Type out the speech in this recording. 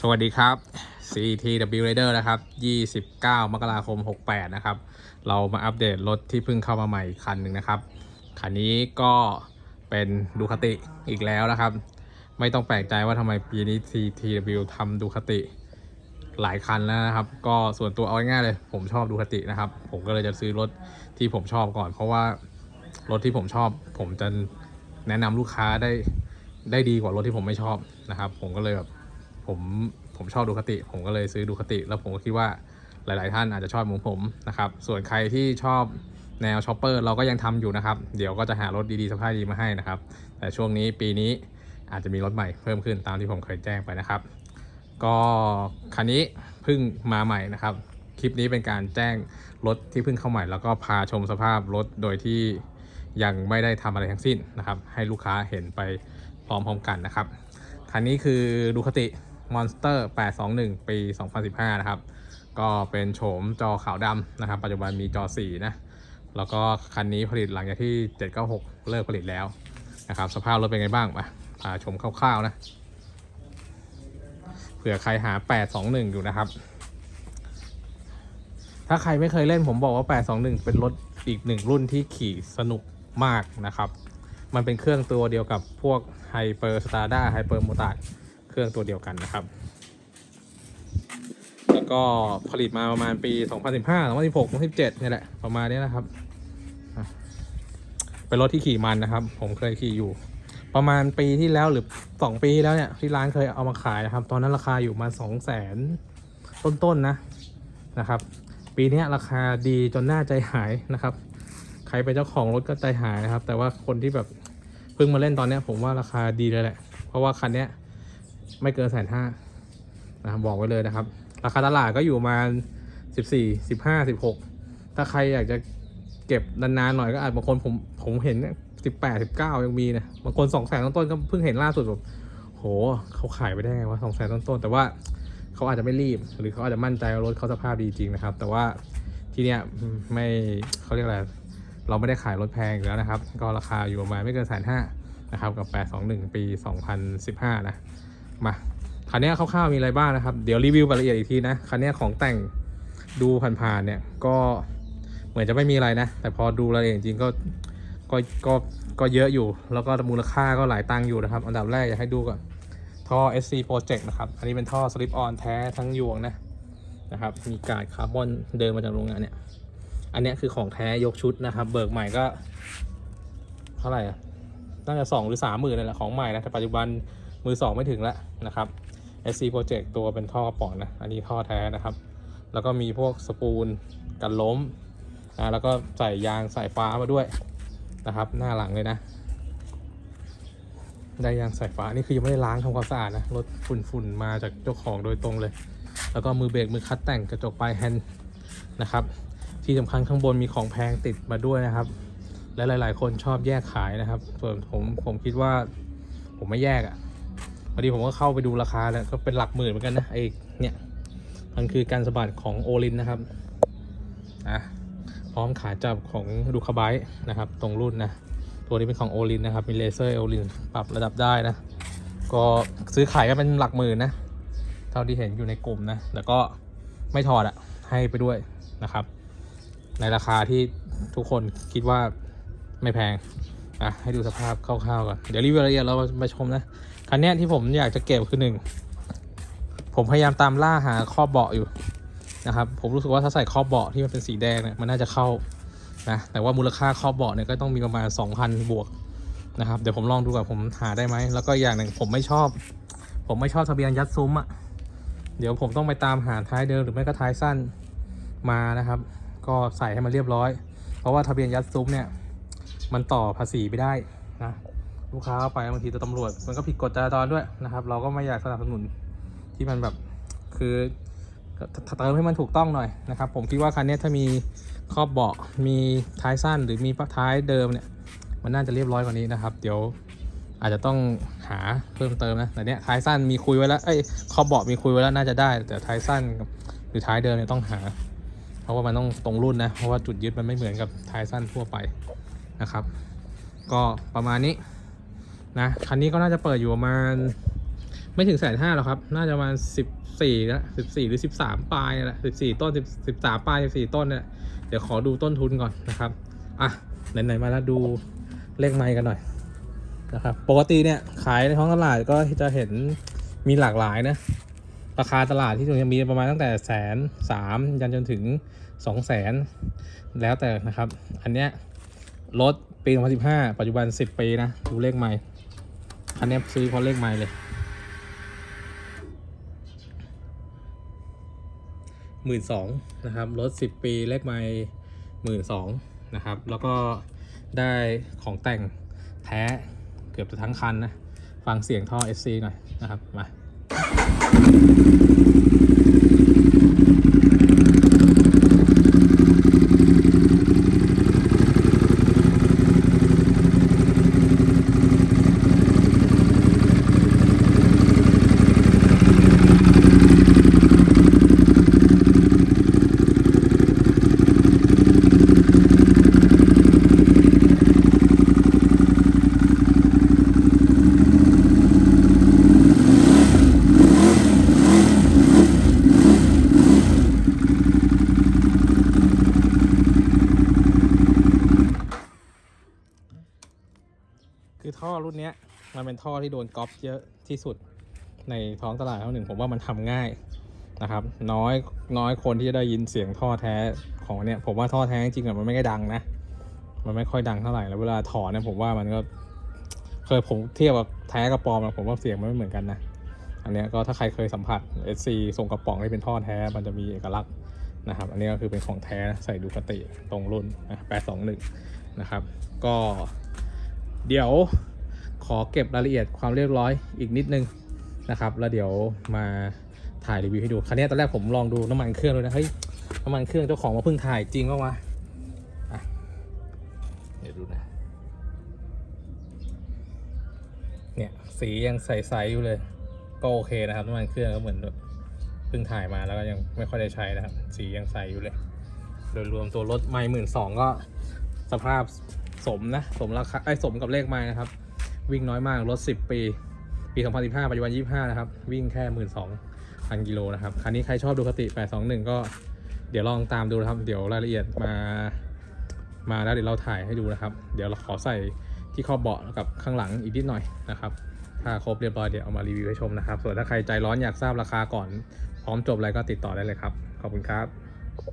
สวัสดีครับ CTW Rider นะครับ 29 มกราคม 68 นะครับ เรามาอัปเดตรถที่เพิ่งเข้ามาใหม่คันหนึ่งนะครับ คันนี้ก็เป็นดูคติอีกแล้วนะครับ ไม่ต้องแปลกใจว่าทำไมปีนี้ CTW ทำดูคติหลายคันแล้วนะครับ ก็ส่วนตัวเอาง่ายๆเลย ผมชอบดูคตินะครับ ผมก็เลยจะซื้อรถที่ผมชอบก่อน เพราะว่ารถที่ผมชอบ ผมจะแนะนำลูกค้าได้ได้ดีกว่ารถที่ผมไม่ชอบนะครับ ผมก็เลยแบบ ผมผมชอบดูคติผมก็เลยซื้อดูคติ แล้วผมก็คิดว่าหลาย ๆ ท่านอาจจะชอบเหมือนผมนะครับ ส่วนใครที่ชอบแนวช็อปเปอร์เราก็ยังทำอยู่นะครับ เดี๋ยวก็จะหารถดี ๆ สภาพดีมาให้นะครับ แต่ช่วงนี้ปีนี้อาจจะมีรถใหม่เพิ่มขึ้นตามที่ผมเคยแจ้งไปนะครับ ก็คันนี้เพิ่งมาใหม่นะครับ คลิปนี้เป็นการแจ้งรถที่เพิ่งเข้าใหม่ แล้วก็พาชมสภาพรถโดยที่ยังไม่ได้ทำอะไรทั้งสิ้นนะครับ ให้ลูกค้าเห็นไปพร้อมๆกันนะครับ คันนี้คือดูคติ Monster 821 ปี 2015 นะครับ ก็เป็นโฉมจอขาวดำนะครับ ปัจจุบันมีจอ 4 นะ แล้วก็คันนี้ผลิตหลังจากที่ 796 เลิกผลิตแล้วนะครับ สภาพรถเป็นไงบ้างมาพาชมคร่าวๆนะ เผื่อใครหา 821 อยู่นะครับ ถ้าใครไม่เคยเล่นผมบอกว่า 821 เป็นรถอีกหนึ่งรุ่นที่ขี่สนุกมากนะครับ มันเป็นเครื่องตัวเดียวกับพวก Hyper Stada Hyper m o t a เครื่ รื่องตัวเดียวกันนะครับ แล้วก็ผลิตมาประมาณปี 2015 2016 2017เนี่ยแหละประมาณนี้นะครับ เป็นรถที่ขี่มันนะครับ ผมเคยขี่อยู่ ประมาณปีที่แล้วหรือ 2 ปีที่แล้วเนี่ยที่ร้านเคยเอามาขายนะครับ ตอนนั้นราคาอยู่มา2 0 0 0 0 0ต้นๆนะนะครับ ปีนี้ราคาดีจนน่าใจหายนะครับ ใครเป็นเจ้าของรถก็ใจหายนะครับ แต่ว่าคนที่แบบเพิ่งมาเล่นตอนนี้ผมว่าราคาดีเลยแหละ เพราะว่าคันเนี้ย ไม่เกินแสนห้านะครับบอกไว้เลยนะครับ ราคาตลาดก็อยู่ประมาณสิบสี่สิบห้าสิบหกถ้าใครอยากจะเก็บนานๆหน่อยก็อาจบางคนผมผมเห็นสิบแปดสิบเก้ายังมีนะบางคนสองแสนต้นๆก็เพิ่งเห็นล่าสุดแบบโหเขาขายไปได้ไงวะสองแสนต้นๆแต่ว่าเขาอาจจะไม่รีบ หรือเขาอาจจะมั่นใจว่ารถเขาสภาพดีจริงนะครับ แต่ว่าที่เนี้ยไม่เขาเรียกอะไรเราไม่ได้ขายรถแพงอยู่แล้วนะครับ ก็ราคาอยู่ประมาณไม่เกินแสนห้านะครับกับ 821 ปี 2015 นะ มาคันนี้คร่าวๆมีอะไรบ้างนะครับ เดี๋ยวรีวิวรายละเอียดอีกทีนะคันนี้ของแต่งดูผ่านๆเนี่ยก็เหมือนจะไม่มีอะไรนะ แต่พอดูรายละเอียดจริงก็ก็ก็ก็เยอะอยู่ แล้วก็มูลค่าก็หลายตังค์อยู่นะครับ อันดับแรกอยากให้ดูก่อนท่อ SC Project นะครับ อันนี้เป็นท่อ slip on แท้ทั้งยวงนะนะครับ มีกาดคาร์บอนเดินมาจากโรงงานเนี่ย อันนี้คือของแท้ยกชุดนะครับ เบิกใหม่ก็ เท่าไหร่อะน่าจะสองหรือสามหมื่นนั่แหละของใหม่นะแต่ปัจจุบัน มือสองไม่ถึงแล้วนะครับ SC Project ตัวเป็นท่อกระป๋องนะ อันนี้ท่อแท้นะครับ แล้วก็มีพวกสปูลกันล้มนะแล้วก็ใส่ยางสายฟ้ามาด้วยนะครับ หน้าหลังเลยนะ ได้ยางสายฟ้านี่คือยังไม่ได้ล้างทำความสะอาดนะรถฝุ่นๆมาจากเจ้าของโดยตรงเลย แล้วก็มือเบรกมือคัดแต่งกระจกปลายแฮนด์นะครับ ที่สำคัญข้างบนมีของแพงติดมาด้วยนะครับ และหลาย ๆ คนชอบแยกขายนะครับ ส่วนผมผมคิดว่าผมไม่แยกอะ่ะ พอดีผมก็เข้าไปดูราคาแล้วก็เป็นหลักหมื่นเหมือนกันนะไอ้เนี่ยมันคือการสะบัดของโอลินนะครับอะพร้อมขาจับของดูคาไบนะครับ ตรงรุ่นนะตัวนี้เป็นของโอลินนะครับมีเลเซอร์โอลินปรับระดับได้นะ ก็ซื้อขายก็เป็นหลักหมื่นนะ เท่าที่เห็นอยู่ในกลุ่มนะแต่ก็ไม่ถอดอะให้ไปด้วยนะครับ ในราคาที่ทุกคนคิดว่าไม่แพง อะให้ดูสภาพคร่าวๆก่อนเดี๋ยวรีวิวรายละเอียดเรามาชมนะคันนี้ที่ผมอยากจะเก็บคือหนึ่งผมพยายามตามล่าหาครอบเบาะอยู่นะครับผมรู้สึกว่าถ้าใส่ครอบเบาะที่มันเป็นสีแดงเนี่ยมันน่าจะเข้านะแต่ว่ามูลค่าครอบเบาะเนี่ยก็ต้องมีประมาณ 2,000 บวกนะครับเดี๋ยวผมลองดูก่อนผมหาได้ไหมแล้วก็อย่างหนึ่งผมไม่ชอบ ผมไม่ชอบทะเบียนยัดซุ้มอะเดี๋ยวผมต้องไปตามหาท้ายเดิมหรือไม่ก็ท้ายสั้นมานะครับ ก็ใส่ให้มันเรียบร้อย เพราะว่าทะเบียนยัดซุ้มเนี่ย มันต่อภาษีไม่ได้นะลูกค้าไปบางทีตำรวจ มันก็ผิดกฎจราจรด้วยนะครับ เราก็ไม่อยากสนับสนุนที่มันแบบคือเติมให้มันถูกต้องหน่อยนะครับ ผมคิดว่าคันนี้ถ้ามีครอบเบาะมีท้ายสั้นหรือมีท้ายเดิมเนี่ย มันน่าจะเรียบร้อยกว่านี้นะครับ เดี๋ยวอาจจะต้องหาเพิ่มเติมนะแต่เนี้ยท้ายสั้นมีคุยไว้แล้วเอ้ยขอบเบาะมีคุยไว้แล้วน่าจะได้ แต่ท้ายสั้นหรือท้ายเดิมเนี่ยต้องหา เพราะว่ามันต้องตรงรุ่นนะเพราะว่าจุดยึดมันไม่เหมือนกับท้ายสั้นทั่วไป นะครับ ก็ประมาณนี้นะคันนี้ก็น่าจะเปิดอยู่ประมาณ ไม่ถึงแสนห้าหรอกครับ น่าจะประมาณสิบสี่ละสิบสี่หรือสิบสามปลายนี่แหละสิบสี่ต้นสิบสิบสามปลายสิบสี่ต้นเนี่ยเดี๋ยวขอดูต้นทุนก่อนนะครับอะไหนๆมาแล้วดูเลขไม้กันหน่อยนะครับปกติเนี่ยขายในท้องตลาดก็จะเห็นมีหลากหลายนะราคาตลาดที่จะมีประมาณตั้งแต่แสนสามยันจนถึงสองแสนแล้วแต่นะครับ อันเนี้ย รถปี 2015 ปัจจุบัน 10 ปีนะ ดูเลขไม้อันนี้ซื้อเพราะเลขไม้เลย หมื่นสองนะครับ รถ 10 ปีเลขไม้หมื่นสองนะครับ แล้วก็ได้ของแต่งแท้เกือบจะทั้งคันนะ ฟังเสียงท่อ SC หน่อยนะครับ มา ท่อรุ่นนี้มันเป็นท่อที่โดนก๊อปเยอะที่สุดในท้องตลาดเท่าหนึ่งผมว่ามันทำง่ายนะครับ น้อยน้อยคนที่จะได้ยินเสียงท่อแท้ของเนี้ยผมว่าท่อแท้จริงๆมันไม่ได้ดังนะ มันไม่ค่อยดังเท่าไหร่แล้วเวลาถอนเนี่ยผมว่ามันก็เคยผมเทียบกับแท้กับปอมอะผมว่าเสียงมันไม่เหมือนกันนะอันนี้ก็ถ้าใครเคยสัมผัส SC ทรงกระป๋องที่เป็นท่อแท้มันจะมีเอกลักษณ์นะครับ อันนี้ก็คือเป็นของแท้ใส่ดูคติตรงรุ่นนะ821 นะครับ ก็เดี๋ยว ขอเก็บรายละเอียดความเรียบร้อยอีกนิดนึงนะครับ แล้วเดี๋ยวมาถ่ายรีวิวให้ดูคันนี้ตอนแรกผมลองดูน้ำมันเครื่องด้วยนะเฮ้ยน้ำมันเครื่องเจ้าของมาเพิ่งถ่ายจริงปะวะอะเดี๋ยวดูนะเนี่ยสียังใสๆอยู่เลย ก็โอเคนะครับน้ำมันเครื่องก็เหมือนเพิ่งถ่ายมาแล้วก็ยังไม่ค่อยได้ใช้นะครับ สียังใสอยู่เลย โดยรวมตัวรถไม่หมื่นสองก็สภาพสมนะ สมราคาไอ้สมกับเลขไม้นะครับ วิ่งน้อยมากรถ 10 ปี ปี 2015 ปัจจุบัน 25 นะครับ วิ่งแค่ 12,000 กิโลนะครับ คันนี้ใครชอบดูคติ 821 ก็เดี๋ยวลองตามดูนะครับ เดี๋ยวรายละเอียดมา มาแล้วเดี๋ยวเราถ่ายให้ดูนะครับ เดี๋ยวเราขอใส่ที่ข้อเบาะกับข้างหลังอีกนิดหน่อยนะครับ ถ้าครบเรียบร้อยเดี๋ยวเอามารีวิวให้ชมนะครับ ส่วนถ้าใครใจร้อนอยากทราบราคาก่อน พร้อมจบอะไรก็ติดต่อได้เลยครับ ขอบคุณครับ